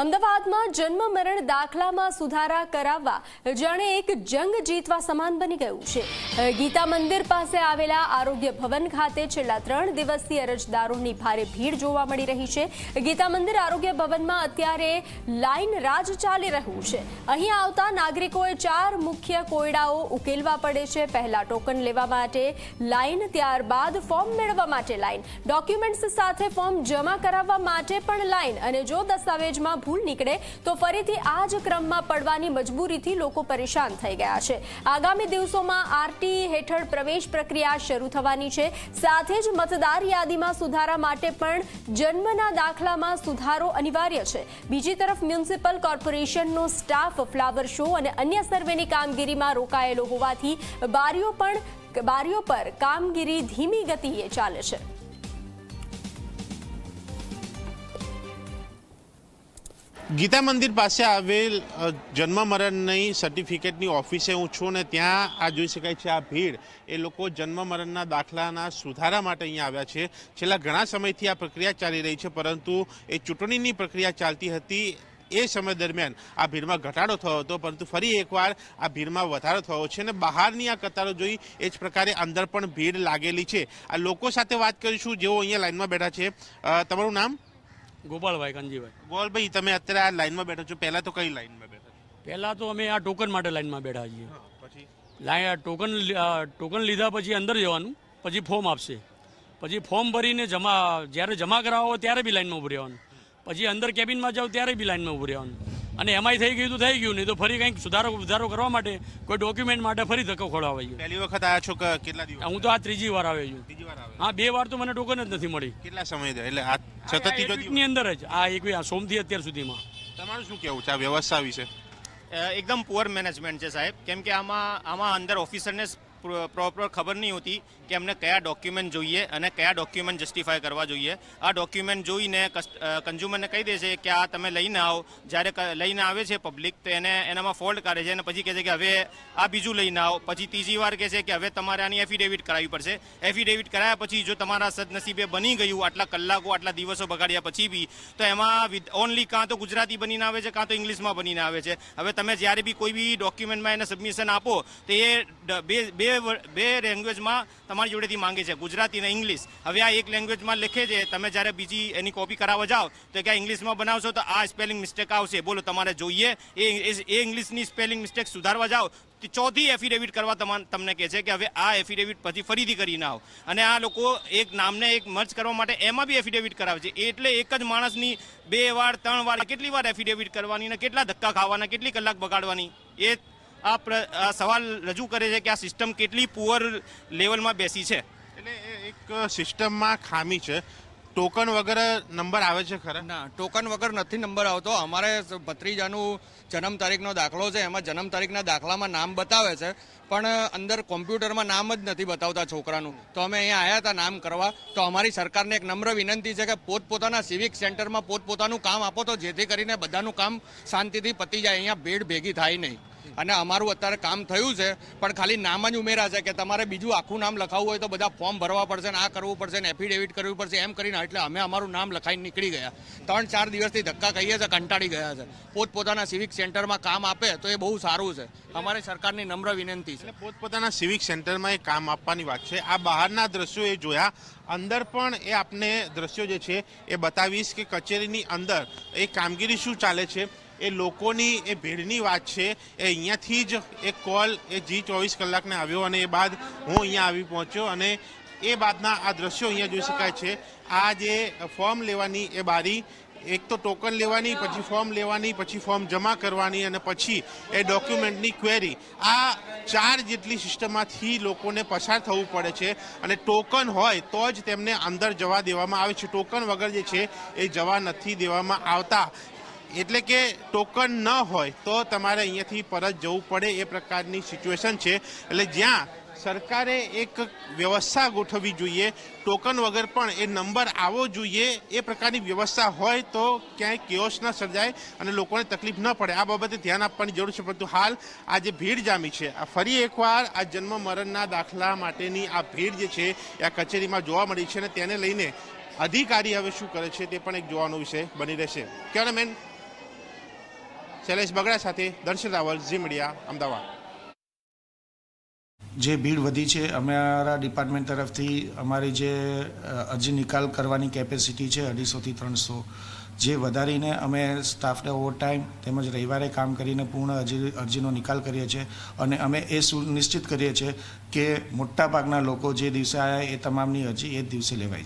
અમદાવાદમાં જન્મ મરણ દાખલામાં સુધારા કરાવવા જાણે એક જંગ જીતવા સમાન બની ગયું છે. ગીતા મંદિર પાસે આવેલા આરોગ્ય ભવન ખાતે છેલ્લા ત્રણ દિવસથી અરજદારોની ભારે ભીડ જોવા મળી રહી છે. ગીતા મંદિર આરોગ્ય ભવનમાં અત્યારે લાઈન રાજ ચાલી રહ્યું છે. અહીં આવતા નાગરિકોએ ચાર મુખ્ય કોયડાઓ ઉકેલવા પડે છે. પહેલા ટોકન લેવા માટે લાઈન, ત્યારબાદ ફોર્મ મેળવવા માટે લાઈન. ડોક્યુમેન્ટ્સ સાથે ફોર્મ જમા કરાવવા માટે પણ લાઈન અને જો દસ્તાવેજમાં ભૂલ નીકળે તો ફરીથી આ જ ક્રમમાં પડવાની મજબૂરીથી લોકો પરેશાન થઈ ગયા છે. આગામી દિવસોમાં આરટી હેઠળ પ્રવેશ પ્રક્રિયા શરૂ થવાની છે. સાથે જ મતદાર યાદીમાં સુધારા માટે પણ જન્મના દાખલામાં સુધારો અનિવાર્ય છે. બીજી તરફ મ્યુનિસિપલ કોર્પોરેશનનો સ્ટાફ ફ્લાવર શો અને અન્ય સર્વેની કામગીરીમાં રોકાયેલો હોવાથી બારીઓ પણ બારીઓ પર કામગીરી ધીમી ગતિએ ચાલે છે. ગીતા મંદિર પાસે આવેલ જન્મ મરણની સર્ટિફિકેટની ઓફિસે હું છું ને ત્યાં આ જોઈ શકાય છે આ ભીડ. એ લોકો જન્મ મરણના દાખલાના સુધારા માટે અહીંયા આવ્યા છે. છેલ્લા ઘણા સમયથી આ પ્રક્રિયા ચાલી રહી છે, પરંતુ એ ચૂંટણીની પ્રક્રિયા ચાલતી હતી એ સમય દરમિયાન. આ ભીડમાં ઘટાડો થયો હતો, પરંતુ ફરી એકવાર આ ભીડમાં વધારો થયો છે અને બહારની આ કતારો જોઈ એ જ પ્રકારે અંદર પણ ભીડ લાગેલી છે. આ લોકો સાથે વાત કરીશું, જેઓ અહીંયા લાઈનમાં બેઠા છે. તમારું નામ? ગોપાલભાઈ કાનજીભાઈ ગોપાલભાઈ તમે અત્યારે આ લાઈનમાં બેઠા છો. પહેલા તો કઈ લાઈનમાં બેઠા પહેલા તો અમે આ ટોકન માટે લાઈનમાં બેઠા છીએ. પછી? લાઈન આ ટોકન ટોકન લીધા પછી અંદર જવાનું પછી ફોર્મ આપશે. પછી ફોર્મ ભરીને જમા જ્યારે જમા કરાવો ત્યારે બી લાઈનમાં ઉભું રહેવાનું. પછી અંદર કેબિનમાં જાઓ ત્યારે બી લાઈનમાં ઉભું રહેવાનું. અને એમાંય થઈ ગયું તો થઈ ગયું નહીં તો ફરી કંઈક સુધારો સુધારો કરવા માટે કોઈ ડોક્યુમેન્ટ માટે ફરી ધક્કો ખોડાવાઈ ગયો પહેલી વખત આવ્યા છો કેટલા દિવસ? હું તો આ ત્રીજી વાર આવ્યો છું. વાર હા બે વાર તો મને ટોકન જ નથી મળી. કેટલા સમય થયો? એટલે આ સતત ત્રીજો અંદર જ. આ એક આ સોમથી અત્યાર સુધીમાં. તમારું શું કેવું છે? આ વ્યવસ્થા વિશે? એકદમ પુઅર મેનેજમેન્ટ છે સાહેબ. કેમ કે આમાં આમાં અંદર ઓફિસરને પ્રોપર ખબર નહીં હોતી કે અમને કયા ડોક્યુમેન્ટ જોઈએ અને કયા ડોક્યુમેન્ટ જસ્ટિફાય કરવા જોઈએ. આ ડોક્યુમેન્ટ જોઈને કન્ઝ્યુમરને કહી દે છે કે આ તમે લઈને આવો. જ્યારે લઈને આવે છે પબ્લિક તો એને એનામાં ફોલ્ટ કાઢે છે અને પછી કહે છે કે હવે આ બીજું લઈને આવો. પછી ત્રીજી વાર કહે છે કે હવે તમારે આની એફિડેવિટ કરાવવી પડશે. એફિડેવિટ કરાયા પછી જો તમારા સદનસીબે બની ગયું આટલા કલાકો, આટલા દિવસો બગાડ્યા પછી બી, તો એમાં ઓનલી કાં તો ગુજરાતી બનીને આવે છે, કાં તો ઇંગ્લિશમાં બનીને આવે છે. હવે તમે જ્યારે બી કોઈ બી ડોક્યુમેન્ટમાં એને સબમિશન આપો, તો એ બે બે બે લેંગ્વેજમાં તમારી જોડેથી માંગે છે, ગુજરાતી અને ઇંગ્લિશ હવે આ એક લેંગ્વેજમાં લખે છે, તમે જ્યારે બીજી એની કોપી કરાવવા જાઓ, તો કે ઇંગ્લિશમાં બનાવશો, તો આ સ્પેલિંગ મિસ્ટેક આવશે. બોલો, તમારે જોઈએ. એ એ- ઇંગ્લિશની સ્પેલિંગ મિસ્ટેક સુધારવા જાઓ. ચોથી એફિડેવિટ કરવા તમા- તમને કહે છે કે હવે આ એફિડેવિટ પછી ફરીથી કરીને આવો. અને આ લોકો એક નામને એક મર્જ કરવા માટે એમાં બી એફિડેવિટ કરાવે છે. એટલે એક જ માણસની બે વાર, ત્રણ વાર, કેટલી વાર એફિડેવિટ કરવાની ને કેટલા ધક્કા ખાવાના, કેટલી કલાક બગાડવાની, એ આ પ્ર- આ સવાલ રજૂ કરે છે કે આ સિસ્ટમ કેટલી પુઅર લેવલમાં બેસી છે? એટલે એ એક સિસ્ટમમાં ખામી છે. ટોકન વગર નંબર આવે છે ખરા? ના ટોકન વગર નથી નંબર આવતો. અમારે ભત્રીજાનું જન્મ તારીખનો દાખલો છે. એમાં જન્મ તારીખના દાખલામાં નામ બતાવે છે. પણ અંદર કોમ્પ્યુટરમાં નામ જ નથી બતાવતા છોકરાનું. તો અમે અહીંયા આવ્યા હતા નામ કરવા. તો અમારી સરકારને એક નમ્ર વિનંતી છે કે પોતપોતાના સિવિક સેન્ટરમાં પોતપોતાનું કામ આપો તો જેથી કરીને બધાનું કામ શાંતિથી પતી જાય. અહીંયા ભીડ ભેગી થાય નહીં. અને અમારું અત્યારે કામ થયું છે, પણ ખાલી નામ જ ઉમેરા છે કે તમારે બીજું આખું નામ લખાવવું હોય તો બધા ફોર્મ ભરવા પડશે ને આ કરવું પડશે ને એફિડેવિટ કરવી પડશે, એમ કરીને એટલે અમે અમારું નામ લખાઈને નીકળી ગયા. ત્રણ ચાર દિવસથી ધક્કા કહીએ છે, કંટાળી ગયા છે. પોતપોતાના સિવિક સેન્ટરમાં કામ આપે તો એ બહુ સારું છે. અમારી સરકારની નમ્ર વિનંતી છે. પોતપોતાના સિવિક સેન્ટરમાં એ કામ આપવાની વાત છે. આ બહારના દ્રશ્યો એ જોયા. અંદર પણ એ આપને દ્રશ્યો જે છે એ બતાવીશ કે કચેરીની અંદર એ કામગીરી શું ચાલે છે. એ લોકોની એ ભીડની વાત છે, એ અહીંયાથી જ એક કોલ એ જી ચોવીસ કલાકને આવ્યો અને એ બાદ હું અહીંયા આવી પહોંચ્યો અને એ બાદના આ દ્રશ્યો અહીંયા જોઈ શકાય છે. આ જે ફોર્મ લેવાની એ બારી, એક તો ટોકન લેવાની, પછી ફોર્મ લેવાની, પછી ફોર્મ જમા કરવાની અને પછી એ ડોક્યુમેન્ટની ક્વેરી આ ચાર જેટલી સિસ્ટમમાંથી લોકોને પસાર થવું પડે છે અને ટોકન હોય તો જ તેમને અંદર જવા દેવામાં આવે છે. ટોકન વગર જે છે એ જવા નથી દેવામાં આવતા. એટલે કે ટોકન ન હોય તો તમારે અહીંયાથી પરત જવું પડે એ પ્રકારની સિચ્યુએશન છે. એટલે જ્યાં સરકારે એક વ્યવસ્થા ગોઠવવી જોઈએ ટોકન વગર પણ એ નંબર આવવો જોઈએ, એ પ્રકારની વ્યવસ્થા હોય તો ક્યાંય કેઓસ ન સર્જાય અને લોકોને તકલીફ ન પડે. આ બાબતે ધ્યાન આપવાની જરૂર છે, પરંતુ હાલ આ જે ભીડ જામી છે, આ ફરી એકવાર આ જન્મ મરણના દાખલા માટેની આ ભીડ જે છે, એ આ કચેરીમાં જોવા મળી છે અને તેને લઈને અધિકારી હવે શું કરે છે તે પણ એક જોવાનો વિષય બની રહેશે. કેમેરામેન શૈલેષ બગડા સાથે દર્શન રાવલ, ઝી મીડિયા, અમદાવાદ. જે ભીડ વધી છે, અમારા ડિપાર્ટમેન્ટ તરફથી અમારી જે અરજી નિકાલ કરવાની કેપેસિટી છે અઢીસોથી ત્રણસો. જે વધારીને અમે સ્ટાફને ઓવરટાઈમ તેમજ રવિવારે કામ કરીને પૂર્ણ અરજી, અરજીનો નિકાલ કરીએ છીએ અને અમે એ સુનિશ્ચિત કરીએ છીએ કે મોટાભાગના લોકો જે દિવસે આવ્યા એ તમામની અરજી એ જ દિવસે લેવાય છે.